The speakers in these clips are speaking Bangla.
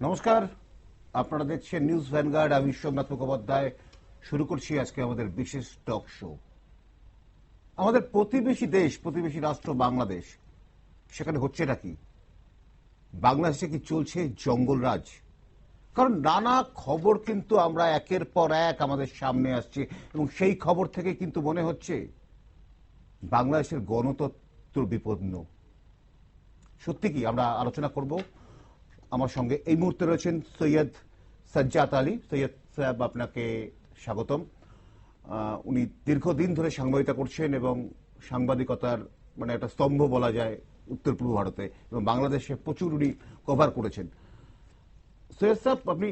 নমস্কার। আপনারা দেখছেন নিউজ ভ্যানগার্ড আমি সোমনাথ মুখোপাধ্যায়। শুরু করছি আজকে আমাদের বিশেষ টক শো আমাদের প্রতিবেশী দেশ, প্রতিবেশী রাষ্ট্র বাংলাদেশ, সেখানে হচ্ছেটা কি? বাংলাদেশে কি চলছে জঙ্গলরাজ কারণ নানা খবর কিন্তু আমরা একের পর এক আমাদের সামনে আসছে এবং সেই খবর থেকে কিন্তু মনে হচ্ছে বাংলাদেশের গণতন্ত্র বিপন্ন। সত্যি কি আমরা আলোচনা করব? আমার সঙ্গে এই মুহূর্তে রয়েছেন সৈয়দ সাজ্জাদ আলী। সৈয়দ সাহেব, আপনাকে স্বাগতম। উনি দীর্ঘদিন ধরে সাংবাদিকতা করছেন এবং সাংবাদিকতার মানে একটা স্তম্ভ বলা যায় উত্তর পূর্ব ভারতে এবং বাংলাদেশে প্রচুর উনি কভার করেছেন। সৈয়দ সাহেব, আপনি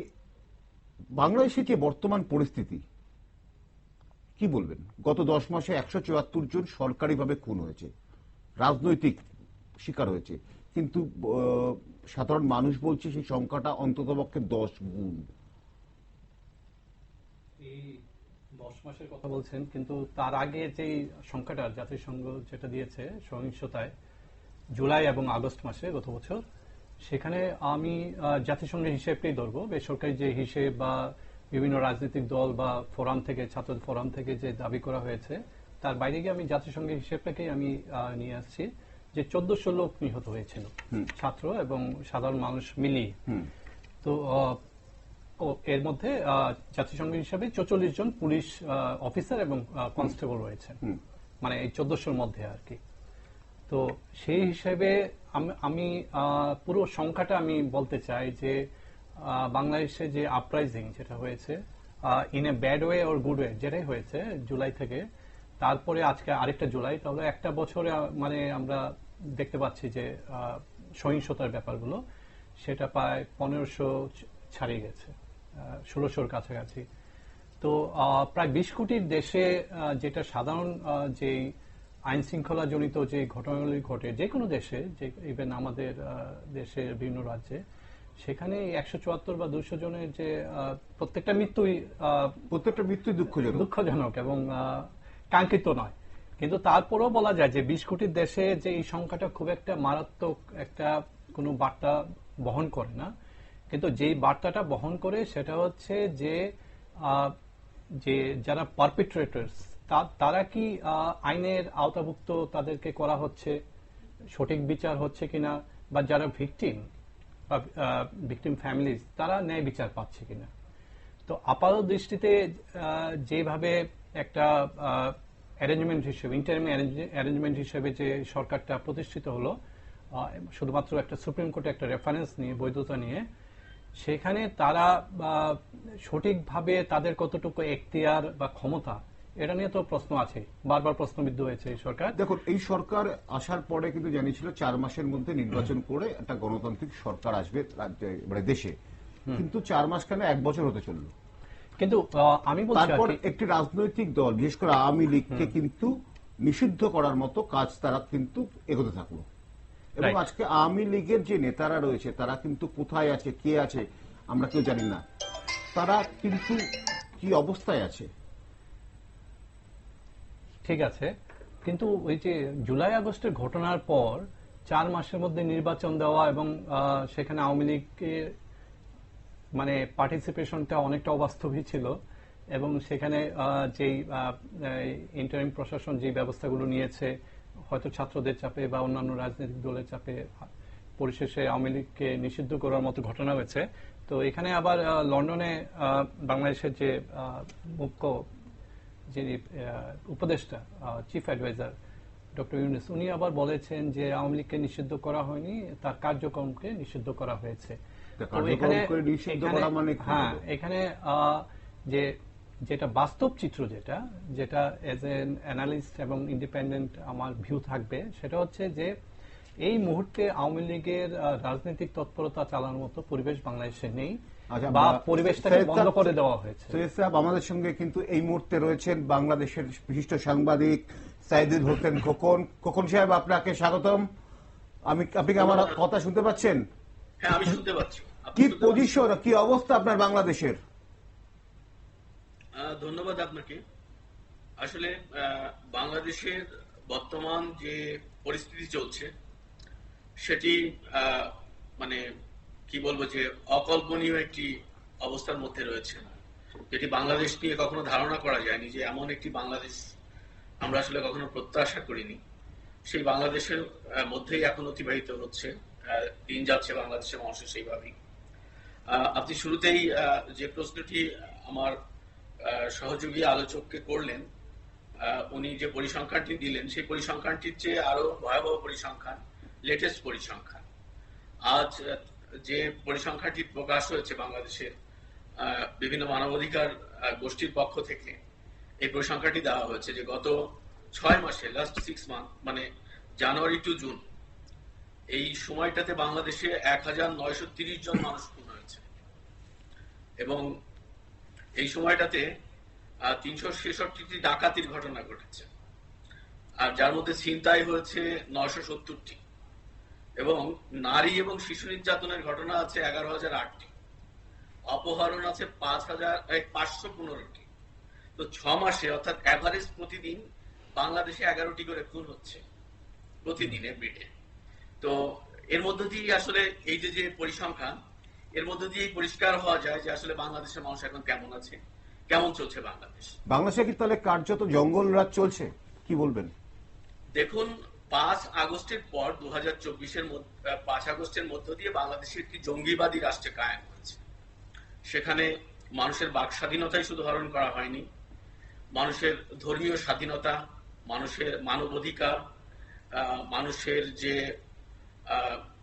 বাংলাদেশের যে বর্তমান পরিস্থিতি? কি বলবেন? গত দশ মাসে একশো চুয়াত্তর জন সরকারিভাবে খুন হয়েছে। রাজনৈতিক শিকার হয়েছে। কিন্তু সাধারণ মানুষ বলছে সেই সংখ্যাটা অন্ততপক্ষে দশ গুণ। দশ মাসের কথা বলছেন, কিন্তু তার আগে যে সংখ্যাটা, জাতিসংঘ যেটা দিয়েছে সহিংসতায়, জুলাই এবং আগস্ট মাসে গত বছর, সেখানে আমি জাতিসংঘের হিসেবটাই ধরবো। বেসরকারি যে হিসেব বা বিভিন্ন রাজনৈতিক দল বা ফোরাম থেকে, ছাত্র ফোরাম থেকে যে দাবি করা হয়েছে, তার বাইরে গিয়ে আমি জাতিসংঘের হিসেবটাকেই আমি নিয়ে আসছি। যে চোদ্দশো লোক নিহত হয়েছিল ছাত্র এবং সাধারণ মানুষ মিলিয়ে। তো এর মধ্যে জাতিসংঘ হিসাবে চৌচল্লিশ জন পুলিশ অফিসার এবং কনস্টেবল রয়েছে মানে এই চোদ্দশোর মধ্যে আর কি। তো সেই হিসেবে আমি পুরো সংখ্যাটা আমি বলতে চাই যে বাংলাদেশে যে আপরাইজিং যেটা হয়েছে in a bad way or good way যেটাই হয়েছে জুলাই থেকে তারপরে আজকে আরেকটা জুলাই তাহলে একটা বছরে মানে আমরা দেখতে পাচ্ছি যে সহিংসতার ব্যাপারগুলো সেটা প্রায় পনেরোশো ছাড়িয়ে গেছে ষোলোশোর কাছাকাছি। তো প্রায় বিশ কোটির দেশে যেটা সাধারণ যে আইন শৃঙ্খলা জনিত যে ঘটনাগুলি ঘটে যে কোনো দেশে যে ইভেন আমাদের দেশের বিভিন্ন রাজ্যে সেখানে একশো চুয়াত্তর বা দুশো জনের যে প্রত্যেকটা মৃত্যুই প্রত্যেকটা মৃত্যুই দুঃখজনক। দুঃখজনক এবং কাঙ্ক্ষিত নয়। কিন্তু তারপরেও বলা যায় যে বিশ কোটির দেশে যে এই সংখ্যাটা খুব একটা মারাত্মক একটা কোনো বার্তা বহন করে না। কিন্তু যেই বার্তাটা বহন করে সেটা হচ্ছে যে যে যারা পারপিট্রেটার্স তারা কি আইনের আওতাভুক্ত তাদেরকে করা হচ্ছে? সঠিক বিচার হচ্ছে কিনা? বা যারা ভিকটিম, বা ভিকটিম ফ্যামিলিজ, তারা ন্যায় বিচার পাচ্ছে কিনা? তো আপাত দৃষ্টিতে যেভাবে একটা অ্যারেঞ্জমেন্ট হিসেবে ইন্টারিম অ্যারেঞ্জমেন্ট হিসেবে যে সরকারটা প্রতিষ্ঠিত হলো শুধুমাত্র একটা সুপ্রিম কোর্টে একটা রেফারেন্স নিয়ে বৈধতা নিয়ে সেখানে তারা সঠিকভাবে তাদের কতটুকু এখতিয়ার বা ক্ষমতা এটা নিয়ে তো প্রশ্ন আছে। বারবার প্রশ্নবিদ্ধ হয়েছে এই সরকার। দেখুন এই সরকার আসার পরে কিন্তু জানিয়েছিল চার মাসের মধ্যে নির্বাচন করে একটা গণতান্ত্রিক সরকার আসবে রাজ্যে মানে দেশে। কিন্তু চার মাস কেন এক বছর হতে চলল। কিন্তু আমি তারপর একটি রাজনৈতিক দল বিশেষ করে আওয়ামী লীগকে কিন্তু নিষিদ্ধ করার মতো কাজ তারা কিন্তু এগোতে থাকল। এবং আজকে আওয়ামী লীগের যে নেতারা রয়েছে তারা কিন্তু কোথায় আছে কে আছে আমরা কেউ জানি না। তারা কিন্তু কি অবস্থায় আছে? ঠিক আছে। কিন্তু ওই যে জুলাই আগস্টের ঘটনার পর চার মাসের মধ্যে নির্বাচন দেওয়া এবং সেখানে আওয়ামী লীগের মানে পার্টিসিপেশনটা অনেকটা অবাস্তবই ছিল এবং সেখানে যেই ইন্টারিম প্রশাসন যে ব্যবস্থাগুলো নিয়েছে, হয়তো ছাত্রদের চাপে বা অন্যান্য রাজনৈতিক দলের চাপে, পরিশেষে আওয়ামী লীগকে নিষিদ্ধ করার মতো ঘটনা হয়েছে। তো এখানে আবার লন্ডনে বাংলাদেশের যে মুখ্য যিনি উপদেষ্টা চিফ অ্যাডভাইজার ডক্টর ইউনুস উনি আবার বলেছেন যে আওয়ামী লীগকে নিষিদ্ধ করা হয়নি, তার কার্যক্রমকে নিষিদ্ধ করা হয়েছে। এখানে মানে হ্যাঁ এখানে যে যেটা বাস্তব চিত্র যেটা যেটা এজ এন অ্যানালিস্ট এবং ইন্ডিপেন্ডেন্ট আমার ভিউ থাকবে সেটা হচ্ছে যে এই মুহূর্তে আওয়ামী লীগের রাজনৈতিক তৎপরতা চালানোর মতো পরিবেশ বাংলাদেশে নেই আচ্ছা, বা পরিবেশটাকে বন্ধ করে দেওয়া হয়েছে। আমাদের সঙ্গে কিন্তু এই মুহূর্তে রয়েছেন বাংলাদেশের বিশিষ্ট সাংবাদিক সাইদুল হোসেন খোকন। খোকন সাহেব আপনাকে স্বাগতম। আমি আপনি কি আমার কথা শুনতে পাচ্ছেন? হ্যাঁ আমি শুনতে পাচ্ছি। কি পজিশন কি অবস্থা আপনার বাংলাদেশের? ধন্যবাদ আপনাকে। আসলে বাংলাদেশের বর্তমান যে পরিস্থিতি চলছে সেটি মানে কি বলব যে অকল্পনীয় একটি অবস্থার মধ্যে রয়েছে। যেটি বাংলাদেশ নিয়ে কখনো ধারণা করা যায়নি যে এমন একটি বাংলাদেশ আমরা আসলে কখনো প্রত্যাশা করিনি। সেই বাংলাদেশের মধ্যেই এখন অতিবাহিত হচ্ছে। দিন যাচ্ছে বাংলাদেশের মানুষের সেইভাবেই। আপনি শুরুতেই যে প্রশ্নটি আমার সহযোগী আলোচককে করলেন উনি যে পরিসংখ্যানটি দিলেন, সেই পরিসংখ্যানটির চেয়ে আরও ভয়াবহ পরিসংখ্যান লেটেস্ট পরিসংখ্যান। আজ যে পরিসংখ্যানটি প্রকাশ হয়েছে বাংলাদেশের বিভিন্ন মানবাধিকার গোষ্ঠীর পক্ষ থেকে, এই পরিসংখ্যানটি দেওয়া হয়েছে যে গত ছয় মাসে লাস্ট সিক্স মান্থ মানে জানুয়ারি টু জুন এই সময়টাতে বাংলাদেশে এক হাজার নয়শো তিরিশ জন মানুষ খুন হয়েছে। এবং এই সময়টাতে তিনশো ছেষট্টিটি ডাকাতির ঘটনা ঘটেছে। আর যার মধ্যে ছিনতাই হয়েছে নয়শো সত্তরটি। এবং নারী এবং শিশু নির্যাতনের ঘটনা আছে এগারো হাজার আটটি। অপহরণ আছে পাঁচ হাজার পাঁচশো পনেরোটি। তো ছ মাসে, অর্থাৎ অ্যাভারেজ প্রতিদিন বাংলাদেশে এগারোটি করে খুন হচ্ছে প্রতিদিন এভরিডে তো এর মধ্য দিয়ে আসলে এই যে যে পরিসংখ্যান এর মধ্য দিয়েই পরিষ্কার হওয়া যায় যে আসলে বাংলাদেশের মানুষ এখন কেমন আছে কেমন চলছে বাংলাদেশ। বাংলাদেশে কি তাহলে কার্যত জঙ্গল রাজ চলছে? কি বলবেন? দেখুন পাঁচ আগস্টের পর দু হাজার চব্বিশের পাঁচ আগস্টের মধ্য দিয়ে বাংলাদেশে একটি জঙ্গিবাদী রাষ্ট্রে কায়েম হয়েছে। সেখানে মানুষের বাক স্বাধীনতাই শুধু হরণ করা হয়নি মানুষের ধর্মীয় স্বাধীনতা মানুষের মানবাধিকার মানুষের যে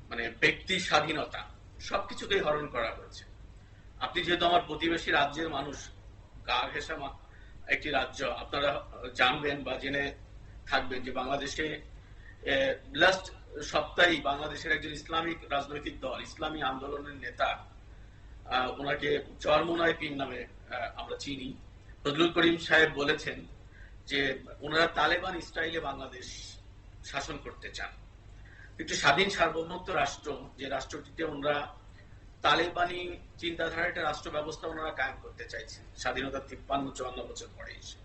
মানে ব্যক্তি স্বাধীনতা, সবকিছুকেই হরণ করা হয়েছে। আপনি যেহেতু আমার প্রতিবেশী রাজ্যের মানুষ, গা ঘেঁষা একটি রাজ্য, আপনারা জানবেন বা জেনে থাকবেন যে বাংলাদেশে লাস্ট সপ্তাহে বাংলাদেশের একজন ইসলামিক রাজনৈতিক দল, ইসলামী আন্দোলনের নেতা ওনাকে চরমোনায় পীর নামে আমরা চিনি। ফজলুল করিম সাহেব বলেছেন যে ওনারা তালেবান স্টাইলে বাংলাদেশ শাসন করতে চান। একটি স্বাধীন সার্বভৌমত্ব রাষ্ট্র যে রাষ্ট্রটিতে ওনারা তালেবানি চিন্তাধারা একটা রাষ্ট্র ব্যবস্থা ওনারা কায়েম করতে চাইছেন স্বাধীনতা তিপ্পান্ন চুয়ান্ন বছর পরে এসে।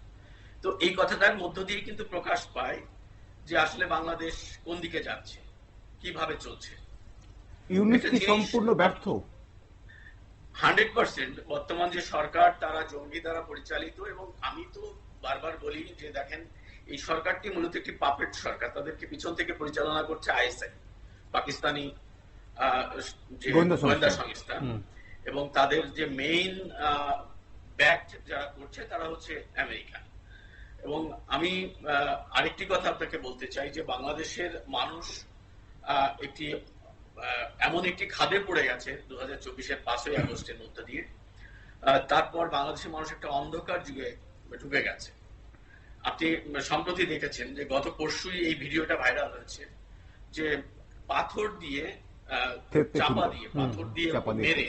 তো এই কথাটার মধ্য দিয়ে কিন্তু প্রকাশ পায় যে আসলে বাংলাদেশ কোন দিকে যাচ্ছে কীভাবে চলছে। ইউনিট কি সম্পূর্ণ ব্যর্থ? Hundred percent. বর্তমান যে সরকার তারা জঙ্গি দ্বারা পরিচালিত এবং আমি তো বারবার বলি যে দেখেন এই সরকারটি মূলত একটি পাপেট সরকার। তাদেরকে পিছন থেকে পরিচালনা করছে আইএসআই পাকিস্তানি গোয়েন্দা সংস্থা। এবং তাদের যে মেইন ব্যাক যারা করছে তারা হচ্ছে আমেরিকা। এবং আমি আহ, আরেকটি কথা আপনাকে বলতে চাই যে বাংলাদেশের মানুষ আহ, একটি আহ, এমন একটি খাদে পড়ে গেছে দু হাজার চব্বিশের পাঁচই আগস্টের মধ্য দিয়ে। আহ, তারপর বাংলাদেশের মানুষ একটা অন্ধকার যুগে ঢুকে গেছে। আপনি সম্প্রতি দেখেছেন যে গত পরশুই এই ভিডিওটা ভাইরাল হয়েছে যে পাথর দিয়ে চাপা দিয়ে পাথর দিয়ে মেরে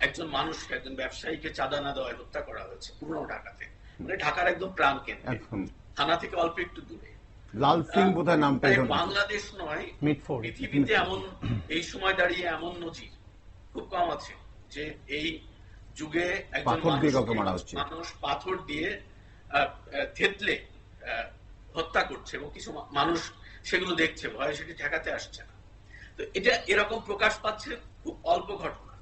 একজন মানুষকে একজন ব্যবসায়ীকে চাঁদা না দেওয়ায় হত্যা করা হয়েছে পুরনো ঢাকাতে। মানে ঢাকার একদম প্রাণ কেন্দ্রে। থানা থেকে অল্প একটু দূরে। লাল সিং বোধহয় নামটা বাংলাদেশ নয় পৃথিবীতে এমন এই সময় দাঁড়িয়ে এমন নজির খুব কম আছে যে এই যুগে একজন। মানুষ পাথর দিয়ে থেতলে হত্যা করছে এবং কিছু মানুষ সেগুলো দেখছে ভয়ে সেটি ঠেকাতে আসছে না। তো এটা এরকম প্রকাশ পাচ্ছে খুব অল্প ঘটনা।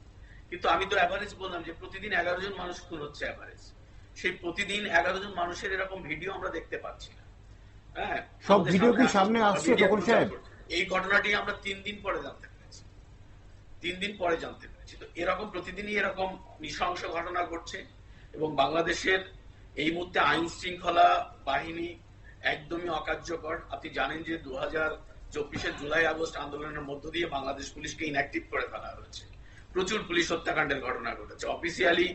কিন্তু আমি তো অ্যাভারেজ বললাম যে প্রতিদিন এগারো জন মানুষ খুন হচ্ছে অ্যাভারেজ সেই প্রতিদিন এগারো জন মানুষের এরকম ভিডিও আমরা দেখতে পাচ্ছি না। হ্যাঁ? সব ভিডিও কি সামনে আসছে তখন সাহেব? এই ঘটনাটি আমরা তিন দিন পরে জানতে পেরেছি। তিন দিন পরে জানতে পেরেছি। তো এরকম প্রতিদিনই এরকম নৃশংস ঘটনা ঘটছে এবং বাংলাদেশের এই মুহূর্তে আইন শৃঙ্খলা বাহিনী একদমই অকার্যকর। আপনি জানেন যে দু হাজার চব্বিশের জুলাই আগস্ট আন্দোলনের মধ্য দিয়ে বাংলাদেশ পুলিশকে ইনঅ্যাক্টিভ করে ফেলা হয়েছে। প্রচুর পুলিশ হত্যাকাণ্ডের ঘটনা ঘটেছে। অফিসিয়ালি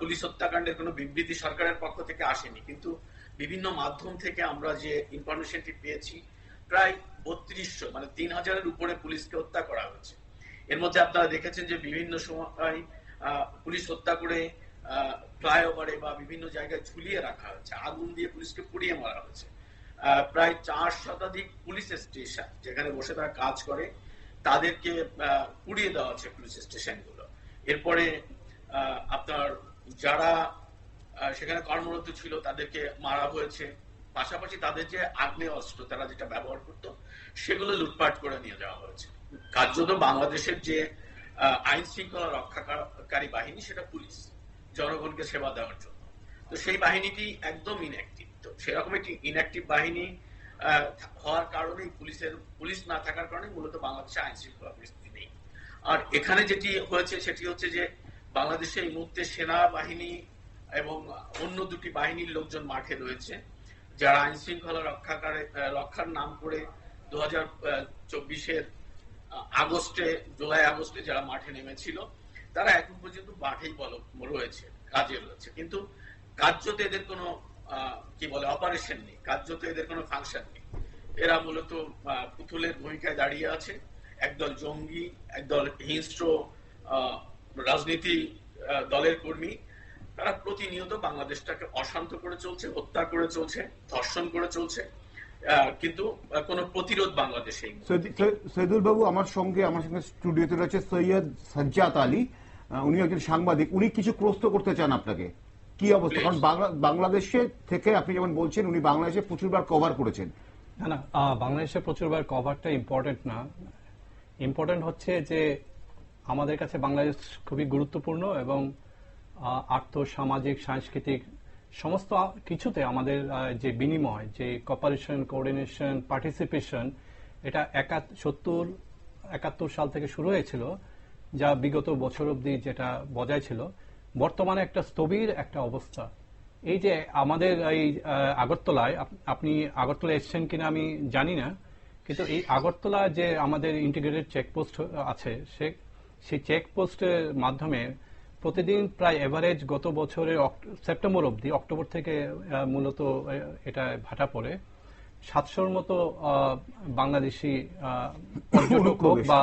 পুলিশ হত্যাকাণ্ডের কোনো বিবৃতি সরকারের পক্ষ থেকে আসেনি। কিন্তু বিভিন্ন মাধ্যম থেকে আমরা যে ইনফরমেশনটি পেয়েছি, প্রায় বত্রিশশো মানে তিন হাজারের উপরে পুলিশকে হত্যা করা হয়েছে। এর মধ্যে আপনারা দেখেছেন যে বিভিন্ন সময় পুলিশ হত্যা করে ফ্লাইওভারে বা বিভিন্ন জায়গায় ঝুলিয়ে রাখা হয়েছে। আগুন দিয়ে পুলিশকে পুড়িয়ে মারা হয়েছে। প্রায় চার শতাধিক পুলিশ স্টেশন যেখানে বসে তারা কাজ করে, তাদেরকে পুড়িয়ে দেওয়া হচ্ছে পুলিশ স্টেশনগুলো। এরপরে আপনার যারা সেখানে কর্মরত ছিল, তাদেরকে মারা হয়েছে। পাশাপাশি তাদের যে আগ্নেয় অস্ত্র তারা যেটা ব্যবহার করতো, সেগুলো লুটপাট করে নিয়ে যাওয়া হয়েছে। কার্যত বাংলাদেশের যে আইন শৃঙ্খলা রক্ষাকারী বাহিনী, সেটা পুলিশ। জনগণকে সেবা দেওয়ার জন্য। তো সেই বাহিনীটি একদম ইনঅ্যাক্টিভ তো সেরকম একটি ইনঅ্যাক্টিভ বাহিনী হওয়ার কারণেই পুলিশের, পুলিশ না থাকার কারণে মূলত বাংলাদেশে আইন শৃঙ্খলা পরিস্থিতি নেই। আর এখানে যেটি হয়েছে সেটি হচ্ছে যে, বাংলাদেশে এই মুহূর্তে সেনাবাহিনী এবং অন্য দুটি বাহিনীর লোকজন মাঠে রয়েছে, যারা আইন শৃঙ্খলা রক্ষাকারে রক্ষার নাম করে দু হাজার চব্বিশের আগস্টে, জুলাই আগস্টে যারা মাঠে নেমেছিল তারা এখন পর্যন্ত মাঠেই বল, রয়েছে, কাজে রয়েছে। কিন্তু কার্যত এদের কোনো কি বলে অপারেশন নেই। কার্যত এদের কোনো ফাংশন নেই। এরা মূলত পুতুলের ভূমিকায় দাঁড়িয়ে আছে। একদল জঙ্গি, একদল হিংস্র রাজনীতি দলের কর্মী। তারা প্রতিনিয়ত বাংলাদেশটাকে অশান্ত করে চলছে, হত্যা করে চলছে, ধর্ষণ করে চলছে। কিন্তু কোনো প্রতিরোধ বাংলাদেশে সৈদুল বাবু আমার সঙ্গে আমার সঙ্গে স্টুডিওতে রয়েছে সৈয়দ সাজ্জাদ আলী। উনি একজন সাংবাদিক। উনি কিছু প্রশ্ন করতে চান আপনাকে। কি অবস্থা? কারণ বাংলা- বাংলাদেশে থেকে আপনি যেমন বলছেন উনি বাংলাদেশে প্রচুরবার কভার করেছেন। না না বাংলাদেশে প্রচুরবার কভারটা ইম্পর্টেন্ট না। ইম্পর্টেন্ট হচ্ছে যে আমাদের কাছে বাংলাদেশ খুবই গুরুত্বপূর্ণ এবং আর্থ সামাজিক সাংস্কৃতিক সমস্ত কিছুতে আমাদের যে বিনিময় যে কপারেশন কোঅর্ডিনেশন পার্টিসিপেশন এটা একাত সত্তর একাত্তর সাল থেকে শুরু হয়েছিল। যা বিগত বছর অবধি যেটা বজায় ছিল বর্তমানে একটা স্থবির একটা অবস্থা। এই যে আমাদের এই আগরতলায় আপনি আগরতলা এসছেন কিনা আমি জানি না কিন্তু এই আগরতলা যে আমাদের ইন্টিগ্রেটেড চেকপোস্ট আছে সে সেই চেকপোস্টের মাধ্যমে প্রতিদিন প্রায় এভারেজ গত বছরের সেপ্টেম্বর অবধি অক্টোবর থেকে মূলত এটা ভাটা পড়ে সাতশোর মতো আহ, বাংলাদেশি আহ, পর্যটক বা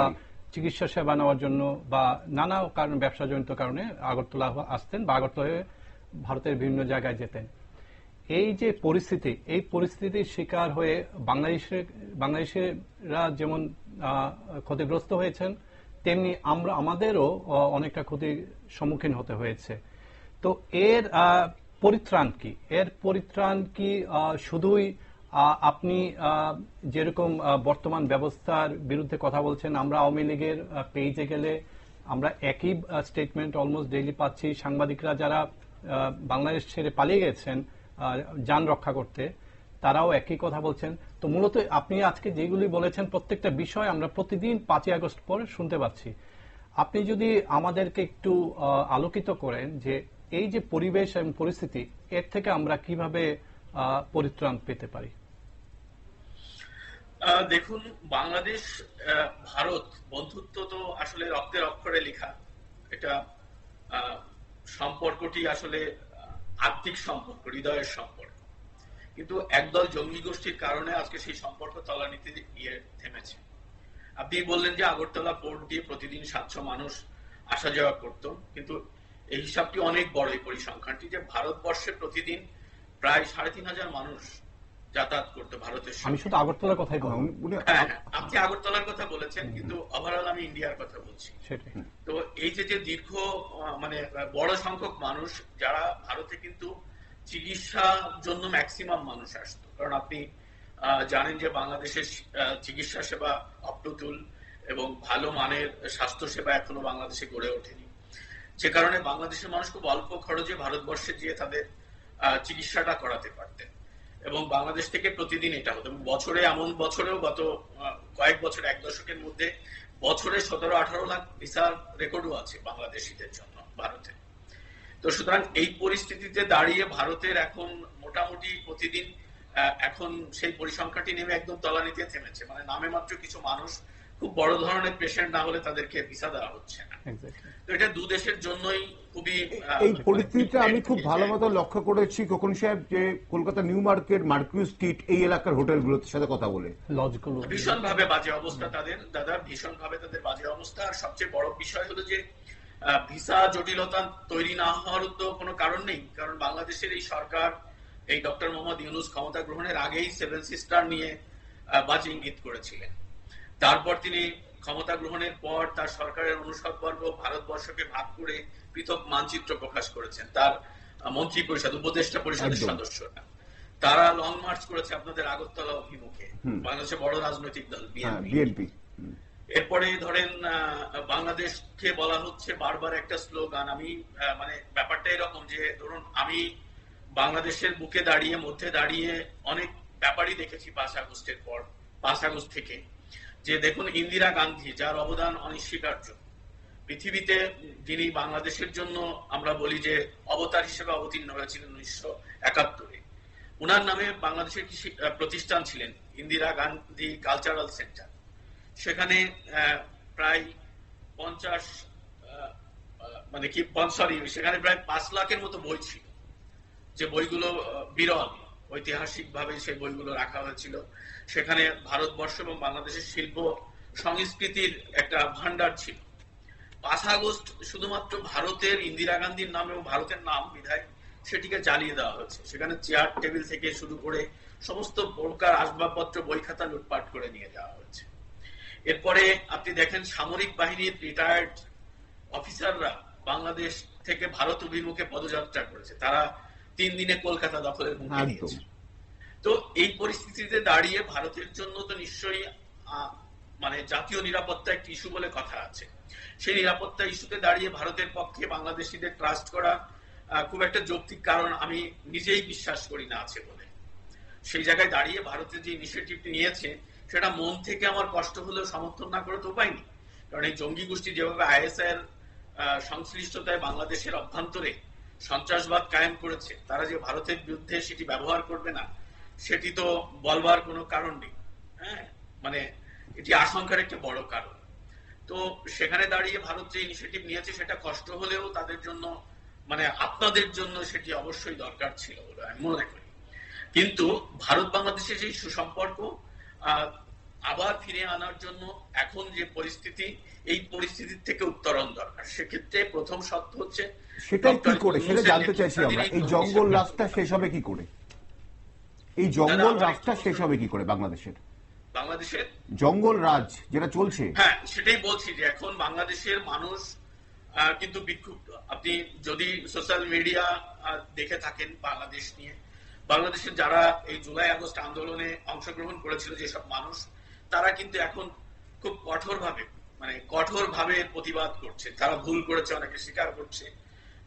চিকিৎসা সেবা নেওয়ার জন্য বা নানা কারণ ব্যবসাজনিত কারণে আগরতলা আসতেন বা আগরতলা হয়ে ভারতের বিভিন্ন জায়গায় যেতেন। এই যে পরিস্থিতি, এই পরিস্থিতির শিকার হয়ে বাংলাদেশের বাংলাদেশেরা যেমন ক্ষতিগ্রস্ত হয়েছেন, তেমনি আমরা, আমাদেরও অনেকটা ক্ষতির সম্মুখীন হতে হয়েছে। তো এর পরিত্রাণ কি? এর পরিত্রাণ কি শুধুই আপনি যেরকম বর্তমান ব্যবস্থার বিরুদ্ধে কথা বলছেন, আমরা আওয়ামী লীগের পেজে গেলে আমরা একই স্টেটমেন্ট অলমোস্ট ডেইলি পাচ্ছি। সাংবাদিকরা যারা বাংলাদেশ ছেড়ে পালিয়ে গেছেন যান রক্ষা করতে, তারাও একই কথা বলছেন। তো মূলত আপনি আজকে যেগুলি বলেছেন, প্রত্যেকটা বিষয় আমরা প্রতিদিন পাঁচই আগস্ট পরে শুনতে পাচ্ছি। আপনি যদি আমাদেরকে একটু আলোকিত করেন যে এই যে পরিবেশ এবং পরিস্থিতি, এর থেকে আমরা কীভাবে পরিত্রাণ পেতে পারি? দেখুন, বাংলাদেশ ভারত, বন্ধুত্ব তো আসলে রক্তের অক্ষরে লেখা। এটা সম্পর্কটি আসলে আত্মিক সম্পর্ক, হৃদয়ের সম্পর্ক। কিন্তু একদল জঙ্গি গোষ্ঠীর কারণে আজকে সেই সম্পর্ক তলানিতে গিয়ে থেমেছে। আপনি বললেন যে আগরতলা পোর্ট দিয়ে প্রতিদিন সাতশো মানুষ আসা যাওয়া করত, কিন্তু এই হিসাবটি অনেক বড় এই পরিসংখ্যানটি যে ভারতবর্ষে প্রতিদিন প্রায় সাড়ে তিন হাজার মানুষ যাতায়াত করতো ভারতের আমি শুধু আগরতলার কথাই উনি হ্যাঁ হ্যাঁ, আপনি আগরতলার কথা বলেছেন কিন্তু ওভারঅল আমি ইন্ডিয়ার কথা বলছি। তো এই যে যে দীর্ঘ মানে বড় সংখ্যক মানুষ যারা ভারতে কিন্তু চিকিৎসার জন্য ম্যাক্সিমাম মানুষ আসতো। কারণ আপনি আহ, জানেন যে বাংলাদেশের আহ, চিকিৎসা সেবা অপ্রতুল এবং ভালো মানের স্বাস্থ্য সেবা এখনও বাংলাদেশে গড়ে ওঠেনি। যে কারণে বাংলাদেশের মানুষ খুব অল্প খরচে ভারতবর্ষে গিয়ে তাদের আহ, চিকিৎসাটা করাতে পারতেন। এবং বাংলাদেশ থেকে প্রতিদিন এটা হতো। বছরে এমন বছরেও গত কয়েক বছর এক দশকের মধ্যে বছরে সতেরো আঠারো লাখ ভিসার রেকর্ডও আছে বাংলাদেশিদের জন্য ভারতে। তো সুতরাং এই পরিস্থিতিতে দাঁড়িয়ে ভারতের এখন মোটামুটি প্রতিদিন আহ, এখন সেই পরিসংখ্যাটি নেমে একদম তলানিতে থেমেছে। মানে নামে মাত্র কিছু মানুষ খুব বড় ধরনের পেশেন্ট না হলে তাদেরকে ভিসা দেওয়া হচ্ছে না। তো এটা দু দেশের জন্যই এই পরিস্থিতিটা আমি খুব ভালো মতো লক্ষ্য করেছি খোকন সাহেব যে Kolkata New Market Marquis Street এই এলাকার হোটেলগুলোর সাথে কথা বলে। লজগুলো। ভীষণ ভাবে বাজে অবস্থা তাদের দাদা ভীষণ ভাবে তাদের বাজে অবস্থা। আর সবচেয়ে বড় বিষয় হলো যে ভিসা জটিলতা তৈরি না হওয়ার তো কোনো কারণ নেই কারণ বাংলাদেশের এই সরকার এই ডক্টর মোহাম্মদ ইউনুস ক্ষমতা গ্রহণের আগেই সেভেন সিস্টার নিয়ে বাজে ইঙ্গিত করেছিলেন। তারপর তিনি ক্ষমতা গ্রহণের পর তার সরকারের অনুষদবর্গ ভারতবর্ষকে ভাগ করে পৃথক মানচিত্র প্রকাশ করেছেন। তার মন্ত্রী পরিষদ উপদেষ্টা পরিষদের। সদস্যরা তারা লং মার্চ করেছে আপনাদের আগরতলা অভিমুখে। হুম। বাংলাদেশের বড় রাজনৈতিক দল হ্যাঁ বিএনপি। এরপরে ধরেন আহ, বাংলাদেশকে বলা হচ্ছে বারবার একটা স্লোগান। আমি মানে ব্যাপারটা এরকম যে ধরুন আমি বাংলাদেশের বুকে দাঁড়িয়ে মধ্যে দাঁড়িয়ে অনেক ব্যাপারই দেখেছি পাঁচ আগস্টের পর পাঁচ আগস্ট থেকে। যে দেখুন ইন্দিরা গান্ধী, যার অবদান অনস্বীকার্য। পৃথিবীতে যিনি বাংলাদেশের জন্য আমরা বলি যে অবতার হিসেবে অবতীর্ণ হয়েছিলেন উনিশশো একাত্তরে। উনার নামে বাংলাদেশের প্রতিষ্ঠান ছিলেন, ইন্দিরা গান্ধী কালচারাল সেন্টার। সেখানে প্রায় পঞ্চাশ মানে কি সরি, সেখানে প্রায় পাঁচ লাখের মতো বই ছিল। যে বইগুলো বিরল। ঐতিহাসিক ভাবে সেই বইগুলো রাখা হয়েছিল। সেখানে ভারতবর্ষ এবং বাংলাদেশের শিল্প সংস্কৃতির একটা ভান্ডার ছিল। পাঁচ আগস্ট শুধুমাত্র ভারতের ইন্দিরা গান্ধীর নাম এবং ভারতের নাম বিধায় সেটিকে জ্বালিয়ে দেওয়া হয়েছে। সেখানে চেয়ার টেবিল থেকে শুরু করে সমস্ত প্রকার আসবাবপত্র বই খাতা লুটপাট করে নিয়ে যাওয়া হয়েছে। এরপরে আপনি দেখেন সামরিক বাহিনীর রিটায়ার্ড অফিসাররা বাংলাদেশ থেকে ভারত অভিমুখে পদযাত্রা করেছে। তারা তিন দিনে কলকাতা দখলের মুখে নিয়েছে। তো এই পরিস্থিতিতে দাঁড়িয়ে ভারতের জন্য তো নিশ্চয়ই মানে জাতীয় নিরাপত্তা একটি ইস্যু বলে কথা আছে। সেই নিরাপত্তা ইস্যুতে দাঁড়িয়ে ভারতের পক্ষে বাংলাদেশিদের ট্রাস্ট করা খুব একটা যৌক্তিক কারণ আমি নিজেই বিশ্বাস করি না আছে বলে। সেই জায়গায় দাঁড়িয়ে ভারতের যে ইনিশিয়েটিভটি নিয়েছে সেটা মন থেকে আমার কষ্ট হলেও সমর্থন না করে তো উপায় নেই। কারণ এই জঙ্গি গোষ্ঠী যেভাবে আইএসআই এর সংশ্লিষ্টতায় বাংলাদেশের অভ্যন্তরে সন্ত্রাসবাদ কায়েম করেছে, তারা যে ভারতের বিরুদ্ধে সেটি ব্যবহার করবে না, সেটি তো বলবার কোনো কারণ নেই। হ্যাঁ? মানে এটি আশঙ্কার একটি বড় কারণ। তো সেখানে দাঁড়িয়ে ভারত যে ইনিশিয়েটিভ নিয়েছে, সেটা কষ্ট হলেও তাদের জন্য মানে আপনাদের জন্য সেটি অবশ্যই দরকার ছিল বলে আমি মনে করি। কিন্তু ভারত বাংলাদেশের যে সুসম্পর্ক আবার ফিরে আনার জন্য এখন যে পরিস্থিতি এই পরিস্থিতির থেকে উত্তরণ দরকার। সেক্ষেত্রে প্রথম শর্ত হচ্ছে সেটাই কি করে? সেটা জানতে চাইছি আমরা। এই জঙ্গল রাজটা শেষ হবে কি করে? এই জঙ্গল রাজটা শেষ হবে কি করে বাংলাদেশের? বাংলাদেশের? জঙ্গল রাজ যেটা চলছে। হ্যাঁ সেটাই বলছি যে এখন বাংলাদেশের মানুষ আহ, কিন্তু বিক্ষুব্ধ। আপনি যদি সোশ্যাল মিডিয়া দেখে থাকেন বাংলাদেশ নিয়ে বাংলাদেশের যারা এই জুলাই আগস্ট আন্দোলনে অংশগ্রহণ করেছিল যেসব মানুষ তারা কিন্তু এখন খুব কঠোরভাবে মানে কঠোরভাবে প্রতিবাদ করছে। তারা ভুল করেছে অনেকে স্বীকার করছে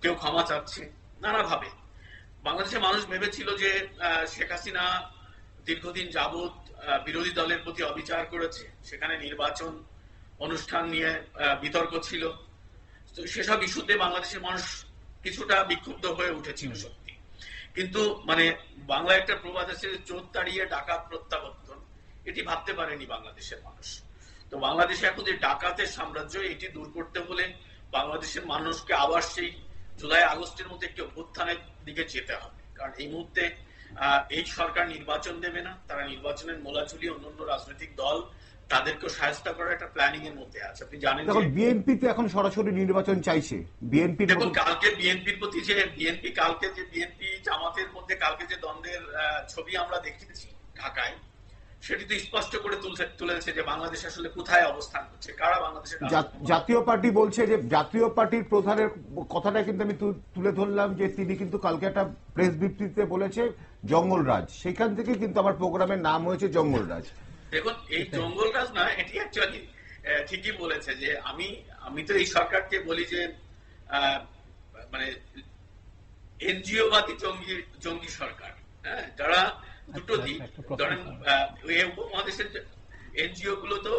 কেউ ক্ষমা চাচ্ছে নানাভাবে। বাংলাদেশের মানুষ ভেবেছিল যে শেখ হাসিনা দীর্ঘদিন যাবৎ বিরোধী দলের প্রতি অবিচার করেছে। সেখানে নির্বাচন অনুষ্ঠান নিয়ে বিতর্ক ছিল। তো সেসব ইস্যুতে বাংলাদেশের মানুষ কিছুটা বিক্ষুব্ধ হয়ে উঠেছিল সত্যি। কিন্তু মানে বাংলা একটা প্রবাদ আছে চোর তাড়িয়ে ডাকাত প্রত্যাবর্তন। এটি ভাবতে পারেনি বাংলাদেশের মানুষ। তো বাংলাদেশে এখন যে ডাকাতের সাম্রাজ্য এটি দূর করতে হলে বাংলাদেশের মানুষকে আবার সেই জুলাই আগস্টের মধ্যে একটি অভ্যুত্থানের দিকে যেতে হবে। কারণ এই মুহূর্তে এই সরকার নির্বাচন দেবে না। তারা নির্বাচনের মোলাচুলি অন্যান্য রাজনৈতিক দল তাদেরকেও সাহায্য করার একটা প্ল্যানিং এর মধ্যে আছে। আপনি জানেন দেখুন বিএনপি তো এখন সরাসরি নির্বাচন চাইছে। বিএনপি দেখুন কালকে বিএনপির প্রতি যে বিএনপি কালকে যে বিএনপি জামাতের মধ্যে কালকে যে দ্বন্দ্বের ছবি আমরা দেখেছি ঢাকায় সেটি তো স্পষ্ট করে তুলছে তুলেছে যে বাংলাদেশ আসলে কোথায় অবস্থান করছে কারা বাংলাদেশের জাতীয় পার্টি বলছে যে জাতীয় পার্টির প্রধানের কথাটা কিন্তু আমি তুলে ধরলাম যে তিনি কিন্তু কালকে একটা প্রেস বিবৃতিতে বলেছে জঙ্গলরাজ। সেখান থেকে কিন্তু আমার প্রোগ্রামের নাম হয়েছে জঙ্গলরাজ। দেখুন এই জঙ্গলরাজ না এটি অ্যাকচুয়ালি ঠিকই বলেছে যে আমি আমি তো এই সরকারকে বলি যে আহ, মানে এনজিও বাদী জঙ্গি জঙ্গি সরকার হ্যাঁ? যারা দুটো দিক। ধরেন উপমহাদেশের এনজিও গুলো তো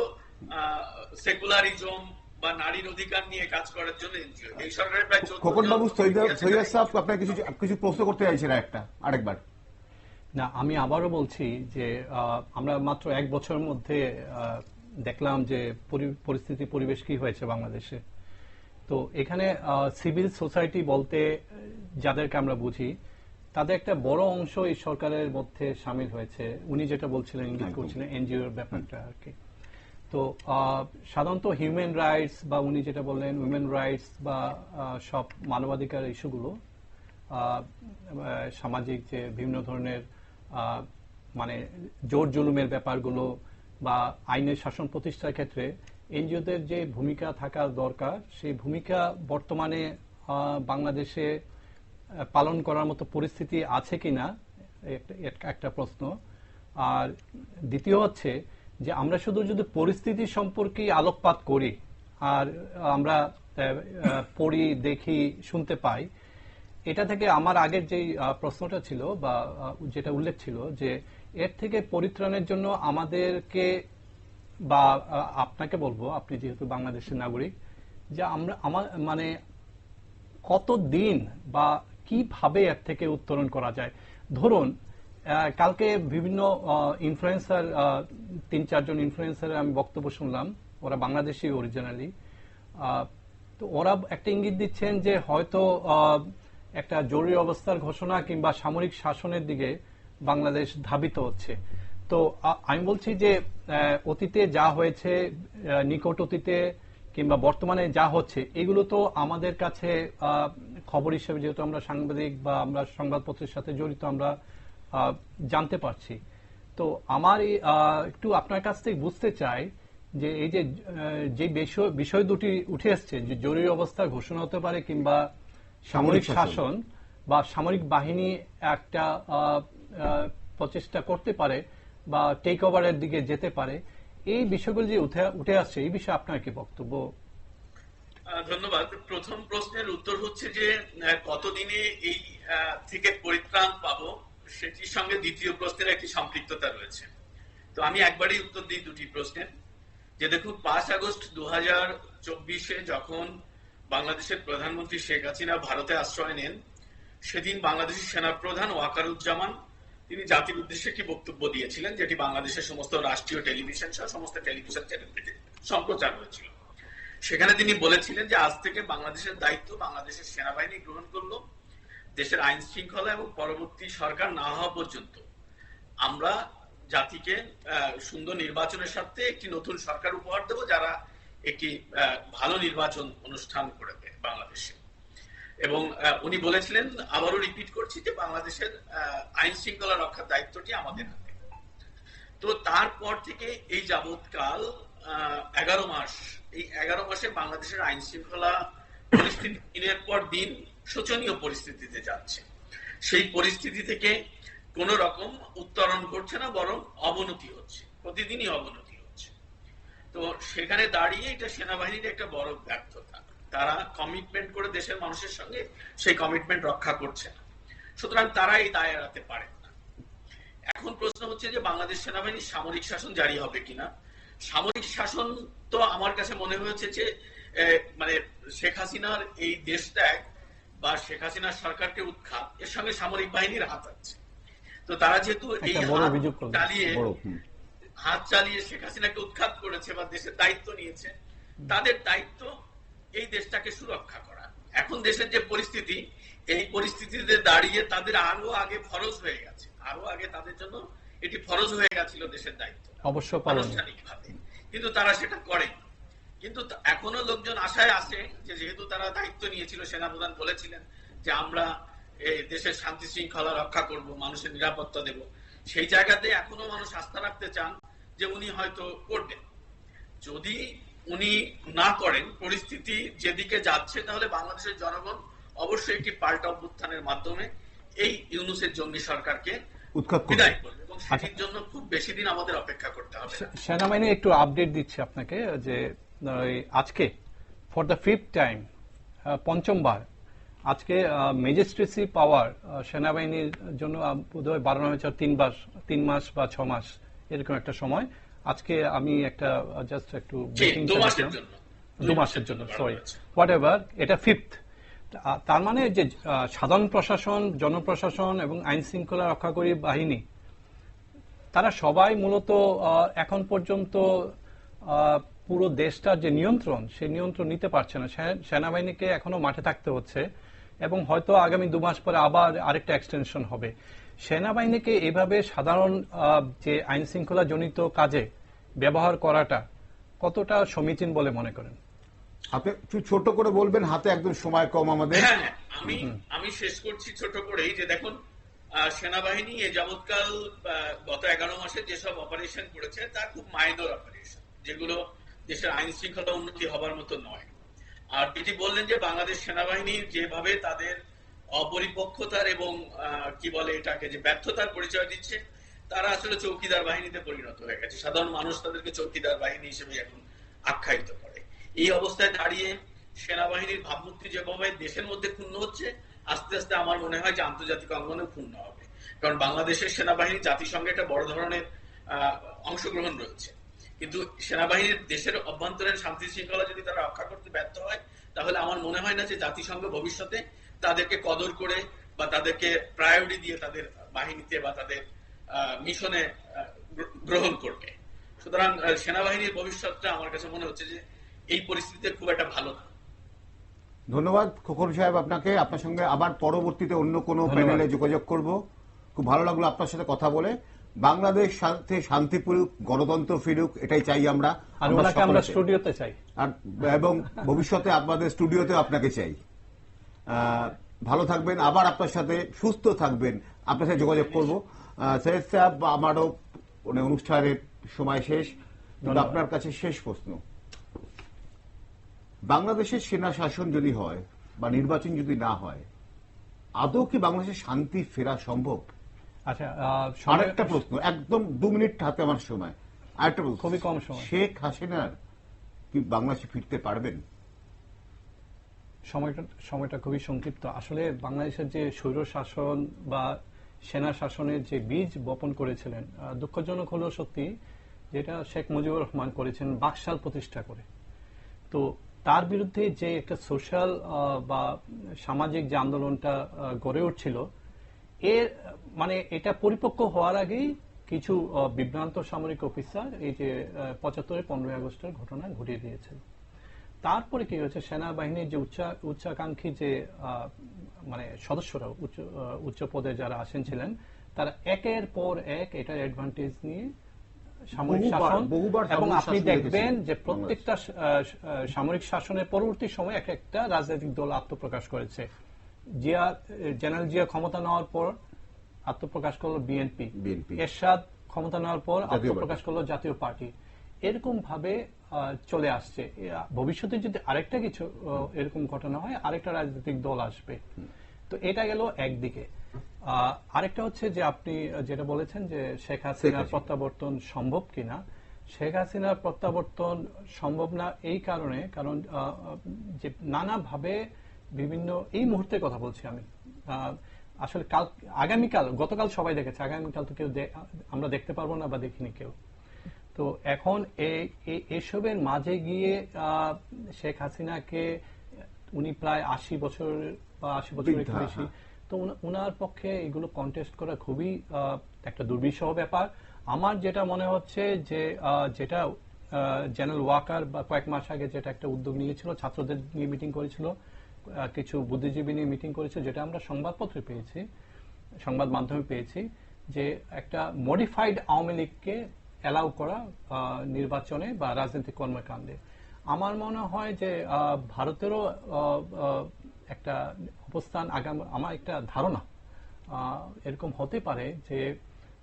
সেকুলারিজম বা নারীর অধিকার নিয়ে কাজ করার জন্য এনজিও। এই সরকারের প্রায় খোকন বাবু সৈয়দ। সাহেব আপনার কিছু কিছু প্রশ্ন করতে চাইছেন একটা আরেকবার। না আমি আবারও বলছি যে আহ, আমরা মাত্র এক বছরের মধ্যে আহ, দেখলাম যে পরিস্থিতি পরিবেশ কি হয়েছে বাংলাদেশে। তো এখানে সিভিল সোসাইটি বলতে যাদেরকে আমরা বুঝি তাদের একটা বড় অংশ এই সরকারের মধ্যে সামিল হয়েছে। উনি যেটা বলছিলেন ইঙ্গিত করছিলেন এনজিওর ব্যাপারটা আর কি। তো সাধারণত হিউম্যান রাইটস বা উনি যেটা বললেন উইমেন রাইটস বা সব মানবাধিকার ইস্যুগুলো সামাজিক যে বিভিন্ন ধরনের মানে জোর জুলুমের ব্যাপারগুলো বা আইনের শাসন প্রতিষ্ঠার ক্ষেত্রে এনজিওদের যে ভূমিকা থাকা দরকার সেই ভূমিকা বর্তমানে বাংলাদেশে পালন করার মতো পরিস্থিতি আছে কিনা একটা- একটা প্রশ্ন। আর দ্বিতীয় হচ্ছে যে আমরা শুধু যদি পরিস্থিতি সম্পর্কে আলোকপাত করি আর আমরা পড়ি, দেখি, শুনতে পাই, এটা থেকে আমার আগের যে প্রশ্নটা ছিল বা যেটা উল্লেখ ছিল যে এর থেকে পরিত্রাণের জন্য আমাদেরকে বা আপনাকে বলব, আপনি যেহেতু বাংলাদেশের নাগরিক, যে আমরা আমার মানে কত দিন বা কীভাবে এর থেকে উত্তরণ করা যায়? ধরুন কালকে বিভিন্ন ইনফ্লুয়েন্সার তিন চারজন ইনফ্লুয়েন্সারের আমি বক্তব্য শুনলাম। ওরা বাংলাদেশি অরিজিনালি তো ওরা একটা ইঙ্গিত দিচ্ছেন যে হয়তো একটা জরুরি অবস্থার ঘোষণা কিংবা সামরিক শাসনের দিকে বাংলাদেশ ধাবিত হচ্ছে। তো আমি বলছি যে অতীতে যা হয়েছে নিকট অতীতে কিংবা বর্তমানে যা হচ্ছে, এগুলো তো আমাদের কাছে খবর হিসেবে যেহেতু আমরা সাংবাদিক বা আমরা সংবাদপত্রের সাথে জড়িত আমরা জানতে পারছি তো আমার একটু আপনার কাছ থেকে বুঝতে চাই যে এই যে যে বিষয় দুটি উঠে এসছে যে জরুরি অবস্থা ঘোষণা হতে পারে কিংবা সামরিক শাসন। বা সামরিক বাহিনী একটা প্রচেষ্টা করতে পারে বা টেক ওভারের দিকে যেতে পারে এই বিষয়গুলো যে উঠে উঠে আসছে এই বিষয়ে আপনার কি বক্তব্য ধন্যবাদ। প্রথম প্রশ্নের উত্তর হচ্ছে যে কতদিনে এই থেকে পরিত্রাণ পাবো? সেটির সঙ্গে দ্বিতীয় প্রশ্নের একটি সম্পৃক্ততা রয়েছে। তো আমি একবারই উত্তর দিই দুটি প্রশ্নের। যে দেখুন পাঁচ আগস্ট দু হাজার চব্বিশে যখন বাংলাদেশের প্রধানমন্ত্রী শেখ হাসিনা ভারতে আশ্রয় নেন, সেদিন বাংলাদেশের সেনাপ্রধান ওয়াকারুজ্জামান, তিনি জাতির উদ্দেশ্যে একটি বক্তব্য দিয়েছিলেন, যেটি বাংলাদেশের সমস্ত রাষ্ট্রীয় টেলিভিশন সহ সমস্ত টেলিভিশন চ্যানেল সম্প্রচার হয়েছিল। সেখানে তিনি বলেছিলেন যে আজ থেকে বাংলাদেশের দায়িত্ব বাংলাদেশের সেনাবাহিনী গ্রহণ করল, দেশের আইন শৃঙ্খলা এবং পরবর্তী সরকার না হওয়া পর্যন্ত। আমরা জাতিকে সুন্দর নির্বাচনের সাথে একটি নতুন সরকার উপহার দেব যারা একটি ভালো নির্বাচন অনুষ্ঠান করবে বাংলাদেশে। এবং উনি বলেছিলেন, আবারও রিপিট করছি যে বাংলাদেশের আইন শৃঙ্খলা রক্ষার দায়িত্বটি আমাদের হাতে। তো তারপর থেকে এই যাবৎকাল এগারো মাস। এই এগারো মাসে বাংলাদেশের আইন শৃঙ্খলা পরিস্থিতি দিনের পর দিন শোচনীয় পরিস্থিতিতে যাচ্ছে। সেই পরিস্থিতি থেকে কোন রকম উত্তরণ ঘটছে না, বরং অবনতি হচ্ছে। প্রতিদিনই অবনতি হচ্ছে। তো সেখানে দাঁড়িয়ে এটা সেনাবাহিনীর একটা বড় ব্যর্থতা। তারা কমিটমেন্ট করে দেশের মানুষের সঙ্গে সেই কমিটমেন্ট রক্ষা করছে না। সুতরাং তারা এই দায় এড়াতে পারে না। এখন প্রশ্ন হচ্ছে যে বাংলাদেশ সেনাবাহিনীর সামরিক শাসন জারি হবে কিনা? সামরিক শাসন তো আমার কাছে মনে হয়েছে যে মানে শেখ হাসিনার এই দেশ ত্যাগ বা শেখ হাসিনার সরকারকে উৎখাত এর সঙ্গে সামরিক বাহিনীর হাত আছে। তো তারা যেহেতু এই হাত চালিয়ে হাত চালিয়ে শেখ হাসিনাকে উৎখাত করেছে বা দেশের দায়িত্ব নিয়েছে তাদের দায়িত্ব এই দেশটাকে সুরক্ষা করা। এখন দেশের যে পরিস্থিতি এই পরিস্থিতিতে দাঁড়িয়ে তাদের আরও আগে ফরজ হয়ে গেছে। আরও আগে তাদের জন্য এটি ফরজ হয়ে গেছিল দেশের দায়িত্ব অবশ্য আনুষ্ঠানিকভাবে। কিন্তু তারা সেটা করে। কিন্তু এখনও লোকজন আশায় আছে যে যেহেতু তারা দায়িত্ব নিয়েছিল সেনাপ্রধান বলেছিলেন যে আমরা এই দেশের শান্তি শৃঙ্খলা রক্ষা করব মানুষের নিরাপত্তা দেব। সেই জায়গাতে এখনও মানুষ আস্থা রাখতে চান যে উনি হয়তো করবেন। যদি উনি না করেন পরিস্থিতি যেদিকে যাচ্ছে তাহলে বাংলাদেশের জনগণ অবশ্যই একটি পাল্টা অভ্যুত্থানের মাধ্যমে এই ইউনুসের জঙ্গি সরকারকে উৎখাত করবে। সেটির জন্য খুব বেশি দিন আমাদের অপেক্ষা করতে হবে। সেনাবাহিনী একটু আপডেট দিচ্ছে আপনাকে যে আজকে ফর দ্য ফিফথ টাইম পঞ্চমবার আজকে ম্যাজিস্ট্রেসি পাওয়ার সেনাবাহিনীর জন্য বোধহয় বাড়ানো হয়েছে তিন মাস তিন মাস বা ছ মাস এরকম একটা সময়। আজকে আমি একটা জাস্ট একটু দু মাসের। জন্য। দু মাসের জন্য সরি। হোয়াট এভার এটা ফিফথ তার মানে যে সাধারণ প্রশাসন, জনপ্রশাসন এবং আইন শৃঙ্খলা রক্ষাকারী বাহিনী, তারা সবাই মূলত এখন পর্যন্ত পুরো দেশটার যে নিয়ন্ত্রণ সে নিয়ন্ত্রণ নিতে পারছে না। সেনাবাহিনীকে এখনও মাঠে থাকতে হচ্ছে এবং হয়তো আগামী দু মাস পরে আবার আরেকটা এক্সটেনশন হবে। সেনাবাহিনীকে এভাবে সাধারণ যে আইন শৃঙ্খলা জনিত কাজে ব্যবহার করাটা কতটা সমীচীন বলে মনে করেন? আপনি একটু ছোট করে বলবেন হাতে একদম সময় কম আমাদের। হ্যাঁ হ্যাঁ, আমি আমি শেষ করছি ছোট করেই। যে দেখুন সেনাবাহিনী এ যাবৎকাল গত এগারো মাসে যেসব অপারেশন করেছে তা খুব মাইনর অপারেশন যেগুলো দেশের আইন শৃঙ্খলা উন্নতি হবার মতো নয়। আর যেটি বললেন যে বাংলাদেশ সেনাবাহিনী যেভাবে তাদের অপরিপক্ষতার এবং কি বলে এটাকে যে ব্যর্থতার পরিচয় দিচ্ছে তারা আসলে চৌকিদার বাহিনীতে পরিণত হয়ে গেছে। সাধারণ মানুষ তাদেরকে চৌকিদার বাহিনী হিসেবে এখন আখ্যায়িত করে। এই অবস্থায় দাঁড়িয়ে সেনাবাহিনীর ভাবমূর্তি যেভাবে দেশের মধ্যে ক্ষুণ্ণ হচ্ছে, আস্তে আস্তে আমার মনে হয় যে আন্তর্জাতিক অঙ্গনে ক্ষুণ্ণ হবে। কারণ বাংলাদেশের সেনাবাহিনী জাতিসংঘে একটা বড় ধরনের অংশগ্রহণ রয়েছে। কিন্তু সেনাবাহিনীর দেশের অভ্যন্তরীণ শান্তি শৃঙ্খলা যদি তারা রক্ষা করতে ব্যর্থ হয়, তাহলে আমার মনে হয় না যে জাতিসংঘ ভবিষ্যতে তাদেরকে কদর করে বা তাদেরকে প্রায়োরিটি দিয়ে তাদের বাহিনীতে বা তাদের মিশনে গ্রহণ করবে। সুতরাং সেনাবাহিনীর ভবিষ্যৎটা আমার কাছে মনে হচ্ছে যে এই পরিস্থিতিতে খুব একটা ভালো না। ধন্যবাদ খোকন সাহেব আপনাকে। আপনার সঙ্গে আবার পরবর্তীতে অন্য কোনো প্যানেলে যোগাযোগ করব। খুব ভালো লাগল আপনার সাথে কথা বলে। বাংলাদেশ সাথে শান্তি ফিরুক গণতন্ত্র ফিরুক এটাই চাই আমরা। আমরা। স্টুডিওতে চাই। আর এবং ভবিষ্যতে আপনাদের স্টুডিওতে আপনাকে চাই। আহ, ভালো থাকবেন আবার আপনার সাথে সুস্থ থাকবেন। আপনার সাথে যোগাযোগ করব। আহ, সৈয়দ সাহেব আমারও মানে অনুষ্ঠানের সময় শেষ। কিন্তু আপনার কাছে শেষ প্রশ্ন। বাংলাদেশের সেনা শাসন যদি হয় বা নির্বাচন যদি না হয় আদৌ কি বাংলাদেশে শান্তি ফেরা সম্ভব? আচ্ছা আরেকটা প্রশ্ন একদম দু মিনিট হাতে আমার সময়। আরেকটা প্রশ্ন খুবই কম সময়। শেখ হাসিনার কি বাংলাদেশে ফিরতে পারবেন? সময়টা সময়টা খুবই সংক্ষিপ্ত। আসলে বাংলাদেশের যে স্বৈর শাসন বা সেনা শাসনের যে বীজ বপন করেছিলেন দুঃখজনক হলেও সত্যি যেটা শেখ মুজিবুর রহমান করেছেন বাকশাল প্রতিষ্ঠা করে। তো তার বিরুদ্ধে যে একটা সোশ্যাল বা সামাজিক যে আন্দোলনটা গড়ে উঠছিল, এর মানে এটা পরিপক্ক হওয়ার আগেই কিছু বিভ্রান্ত সামরিক অফিসার এই যে পঁচাত্তরের পনেরোই আগস্টের ঘটনা ঘটিয়ে দিয়েছিল। তারপরে কি হয়েছে? সেনাবাহিনীর যে উচ্চা, উচ্চাকাঙ্ক্ষী যে মানে সদস্যরা, উচ্চ উচ্চ পদে যারা আসেন ছিলেন, তারা একের পর এক এটার অ্যাডভান্টেজ নিয়ে সামরিক শাসন বহুবার এবং আপনি দেখবেন যে প্রত্যেকটা সামরিক শাসনের পরবর্তী সময় এক একটা রাজনৈতিক দল আত্মপ্রকাশ করেছে। জিয়া জেনারেল জিয়া ক্ষমতা নেওয়ার পর আত্মপ্রকাশ করল বিএনপি এরশাদ ক্ষমতা নেওয়ার পর আত্মপ্রকাশ করল জাতীয় পার্টি। এরকম ভাবে আহ, চলে আসছে। ভবিষ্যতে যদি আরেকটা কিছু এরকম ঘটনা হয় আরেকটা রাজনৈতিক দল আসবে। তো এটা গেল একদিকে। আরেকটা হচ্ছে যে আপনি যেটা বলেছেন যে শেখ হাসিনার প্রত্যাবর্তন সম্ভব কিনা শেখ হাসিনার প্রত্যাবর্তন সম্ভব না এই কারণে কারণ যে নানাভাবে বিভিন্ন এই মুহূর্তে কথা বলছি আমি। আসলে কাল আগামীকাল গতকাল সবাই দেখেছে আগামীকাল তো কেউ আমরা দেখতে পারব না বা দেখিনি কেউ। তো এখন এসবের মাঝে গিয়ে আহ, শেখ হাসিনাকে উনি প্রায় আশি বছর বা আশি বছর বৃদ্ধা, বেশি হ্যাঁ। তো উনার পক্ষে এগুলো কন্টেস্ট করা খুবই একটা দুর্বিষহ ব্যাপার। আমার যেটা মনে হচ্ছে যে যেটা জেনারেল ওয়াকার বা কয়েক মাস আগে যেটা একটা উদ্যোগ নিয়েছিল, ছাত্রদের নিয়ে মিটিং করেছিল কিছু বুদ্ধিজীবী নিয়ে মিটিং করেছিল, যেটা আমরা সংবাদপত্রে পেয়েছি, সংবাদ মাধ্যমে পেয়েছি, যে একটা মডিফাইড আওয়ামী লীগকে অ্যালাউ করা নির্বাচনে বা রাজনৈতিক কর্মকাণ্ডে। আমার মনে হয় যে ভারতেরও একটা অবস্থান আগাম, আমার একটা ধারণা এরকম হতে পারে যে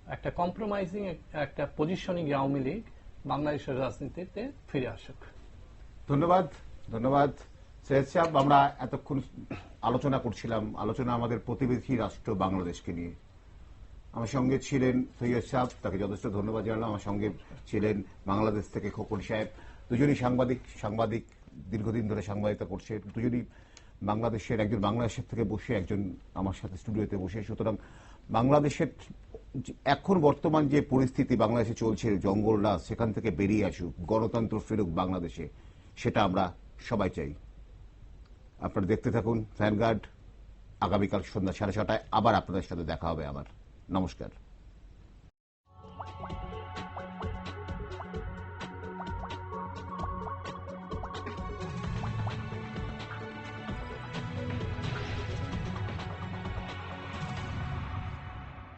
একটা কম্প্রোমাইজিং একটা পজিশনিং আওয়ামী লীগ বাংলাদেশের রাজনীতিতে ফিরে আসুক। ধন্যবাদ ধন্যবাদ। সৈয়দ সাহেব, আমরা এতক্ষণ আলোচনা করছিলাম। আলোচনা আমাদের প্রতিবেশী রাষ্ট্র বাংলাদেশকে নিয়ে। আমার সঙ্গে ছিলেন সৈয়দ সাহেব, তাকে যথেষ্ট ধন্যবাদ জানালাম। আমার সঙ্গে ছিলেন বাংলাদেশ থেকে খোকন সাহেব। দুজনই সাংবাদিক সাংবাদিক, দীর্ঘদিন ধরে সাংবাদিকতা করছে। দুজনই বাংলাদেশের একজন বাংলাদেশের থেকে বসে একজন আমার সাথে স্টুডিওতে বসে, সুতরাং বাংলাদেশের এখন বর্তমান যে পরিস্থিতি বাংলাদেশে চলছে জঙ্গলরাজ সেখান থেকে বেরিয়ে আসুক, গণতন্ত্র ফেরুক বাংলাদেশে, সেটা আমরা সবাই চাই। আপনারা দেখতে থাকুন ফ্যানগার্ড আগামীকাল সন্ধ্যা সাড়ে ছটায় আবার আপনাদের সাথে দেখা হবে আমার। নমস্কার।